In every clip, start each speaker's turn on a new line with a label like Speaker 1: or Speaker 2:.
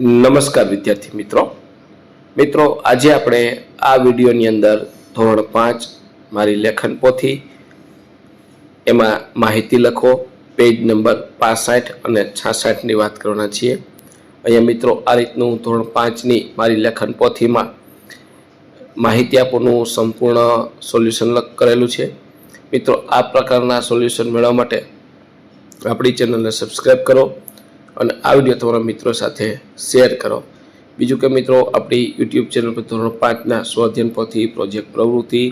Speaker 1: નમસ્કાર વિદ્યાર્થી મિત્રો. મિત્રો, આજે આપણે આ વિડીયોની અંદર ધોરણ પાંચ મારી લેખન પોથી. એમાં માહિતી લખો, પેજ નંબર પાસઠ અને છાસઠની વાત કરવાના છીએ. અહીંયા મિત્રો, આ રીતનું ધોરણ પાંચની મારી લેખન પોથીમાં માહિતી આપવાનું સંપૂર્ણ સોલ્યુશન કરેલું છે. મિત્રો, આ પ્રકારના સોલ્યુશન મેળવવા માટે આપણી ચેનલને સબસ્ક્રાઈબ કરો. અને આ વીડિયો તમારા મિત્રો સાથે શેર કરો. બીજું કે મિત્રો, આપણી યુટ્યુબ ચેનલ પર ધોરણ પાંચના સ્વાધ્યન પોથી પ્રોજેક્ટ પ્રવૃત્તિ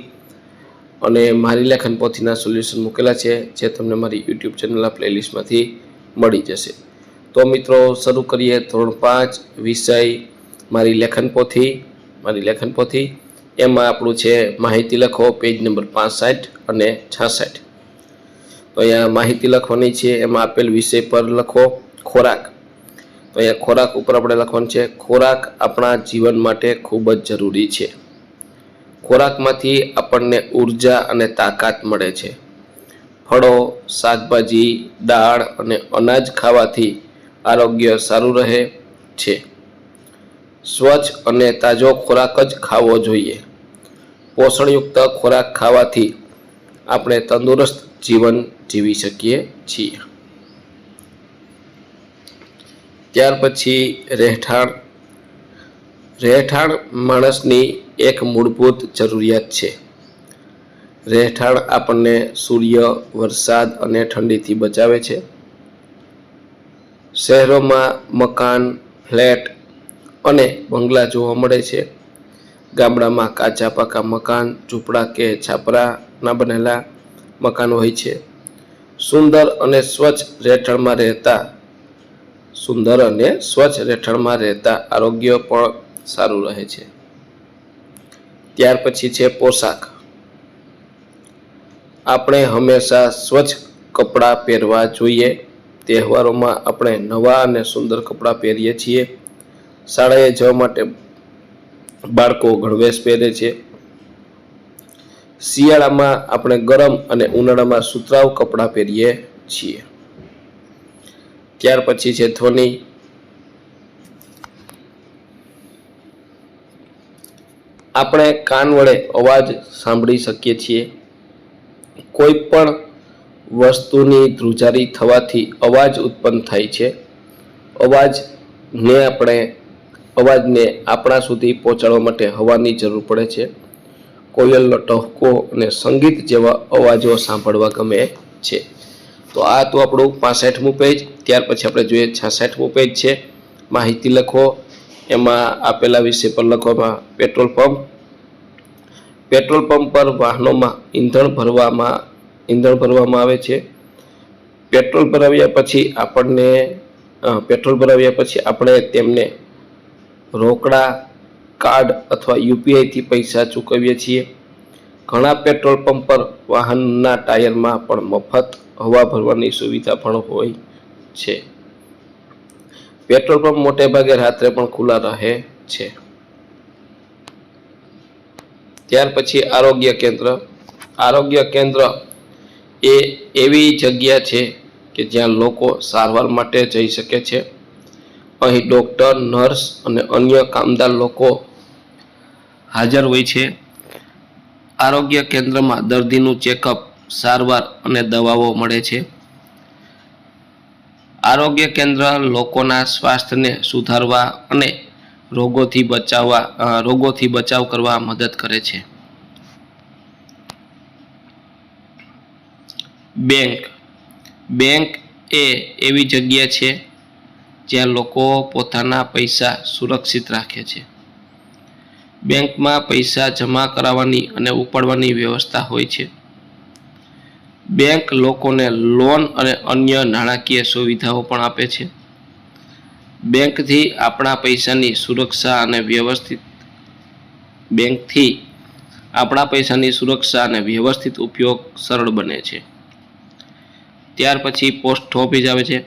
Speaker 1: અને મારી લેખન પોથીના સોલ્યુશન મૂકેલા છે, જે તમને મારી યુટ્યુબ ચેનલના પ્લેલિસ્ટમાંથી મળી જશે. તો મિત્રો, શરૂ કરીએ ધોરણ પાંચ, વિષય મારી લેખન પોથી, મારી લેખન પોથી. એમાં આપણું છે, માહિતી લખો, પેજ નંબર પાંસઠ અને છાસઠ. તો અહીંયા માહિતી લખવાની છે, એમાં આપેલ વિષય પર લખો. ખોરાક. તો અહીંયા ખોરાક ઉપર આપણે લખવાનું છે, ખોરાક આપણા જીવન માટે ખૂબ જ જરૂરી છે. ખોરાકમાંથી આપણને ઊર્જા અને તાકાત મળે છે. ફળો, શાકભાજી, દાળ અને અનાજ ખાવાથી આરોગ્ય સારું રહે છે. સ્વચ્છ અને તાજો ખોરાક જ ખાવો જોઈએ. પોષણયુક્ત ખોરાક ખાવાથી આપણે તંદુરસ્ત જીવન જીવી શકીએ છીએ. ત્યાર પછી રહેઠાણ. રહેઠાણ માણસની એક મૂળભૂત જરૂરિયાત છે. રહેઠાણ આપણને સૂર્ય, વરસાદ અને ઠંડીથી બચાવે છે. શહેરોમાં મકાન, ફ્લેટ અને બંગલા જોવા મળે છે. ગામડામાં કાચા પાકા મકાન, ઝૂંપડા કે છાપરાના બનેલા મકાન હોય છે. સુંદર અને સ્વચ્છ રહેઠાણમાં રહેતા સુંદર અને સ્વચ્છ રહેઠાણમાં રહેતા આરોગ્ય પણ સારું રહે છે. ત્યાર પછી છે પોશાક. આપણે હંમેશા સ્વચ્છ કપડાં પહેરવા જોઈએ. તહેવારોમાં આપણે નવા અને સુંદર કપડાં પહેરીએ છીએ. શાળાએ જવા માટે બાળકો ગણવેશ પહેરે છે. શિયાળામાં આપણે ગરમ અને ઉનાળામાં સુતરાઉ કપડાં પહેરીએ છીએ. ત્યાર પછી છે ધ્વનિ. આપણે કાન વડે અવાજ સાંભળી શકીએ છીએ. કોઈ પણ વસ્તુની ધ્રુજારી થવાથી અવાજ ઉત્પન્ન થાય છે. અવાજને આપણે, અવાજને આપણા સુધી પહોંચાડવા માટે હવાની જરૂર પડે છે. કોયલનો ટહકો અને સંગીત જેવા અવાજો સાંભળવા ગમે છે. તો આ હતું આપણું પાસઠમું પેજ ત્યાર પછી આપણે જોઈએ છાસઠમું પેજ છે. માહિતી લખો. એમાં આપેલા વિષય પર લખવામાં પેટ્રોલ પંપ પેટ્રોલ પંપ પર વાહનોમાં ઈંધણ ભરવામાં ઈંધણ ભરવામાં આવે છે. પેટ્રોલ ભરાવ્યા પછી આપણને પેટ્રોલ ભરાવ્યા પછી આપણે તેમને રોકડા, કાર્ડ અથવા યુપીઆઈથી પૈસા ચૂકવીએ છીએ. ઘણા પેટ્રોલ પંપ પર વાહનના ટાયરમાં પણ મફત હવા ભરવાની સુવિધા પણ હોય છે. પેટ્રોલ પંપ મોટે ભાગે રાત્રે પણ ખુલ્લા રહે છે. ત્યાર પછી આરોગ્ય કેન્દ્ર. આરોગ્ય કેન્દ્ર એ એવી જગ્યા છે કે જ્યાં લોકો સારવાર માટે જઈ શકે છે. અહીં ડૉક્ટર, નર્સ અને અન્ય કામદાર લોકો હાજર હોય છે. આરોગ્ય કેન્દ્રમાં દર્દીનું ચેકઅપ સારવાર અને દવાઓ મળે છે. આરોગ્ય કેન્દ્ર લોકોના સ્વાસ્થ્યને સુધારવા અને રોગોથી બચાવવા રોગોથી બચાવ કરવા મદદ કરે છે. બેંક. બેંક એ એવી જગ્યા છે જ્યાં લોકો પોતાના પૈસા સુરક્ષિત રાખે છે. બેંકમાં પૈસા જમા કરાવવાની અને ઉપાડવાની વ્યવસ્થા હોય છે. બેંક લોકોને લોન અને અન્ય નાણાકીય સુવિધાઓ પણ આપે છે. બેંકથી આપણા પૈસાની સુરક્ષા અને વ્યવસ્થિત બેંકથી આપણા પૈસાની સુરક્ષા અને વ્યવસ્થિત ઉપયોગ સરળ બને છે. ત્યાર પછી પોસ્ટ ઓફિસ આવે છે.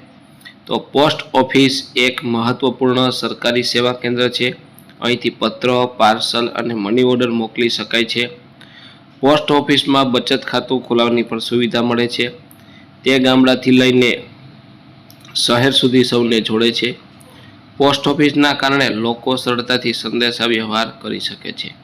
Speaker 1: તો પોસ્ટ ઓફિસ એક મહત્વપૂર્ણ સરકારી સેવા કેન્દ્ર છે. અહીંથી પત્ર, પાર્સલ અને મની ઓર્ડર મોકલી શકાય છે. પોસ્ટ ઓફિસમાં બચત ખાતું ખોલાવવાની પણ સુવિધા મળે છે. તે ગામડાથી લઈને શહેર સુધી સૌને જોડે છે. પોસ્ટ ઓફિસના કારણે લોકો સરળતાથી સંદેશા વ્યવહાર કરી શકે છે.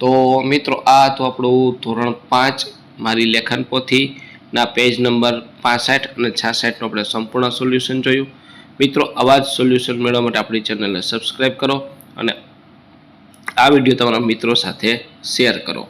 Speaker 1: તો મિત્રો, આ તો આપણું ધોરણ પાંચ મારી લેખન પોથીના પેજ નંબર પાસઠ અને છાસઠનું આપણે સંપૂર્ણ સોલ્યુશન જોયું. મિત્રો, આવા જ સોલ્યુશન મેળવવા માટે આપણી ચેનલને સબસ્ક્રાઈબ કરો અને આ વીડિયો તમારા મિત્રો સાથે શેર કરો.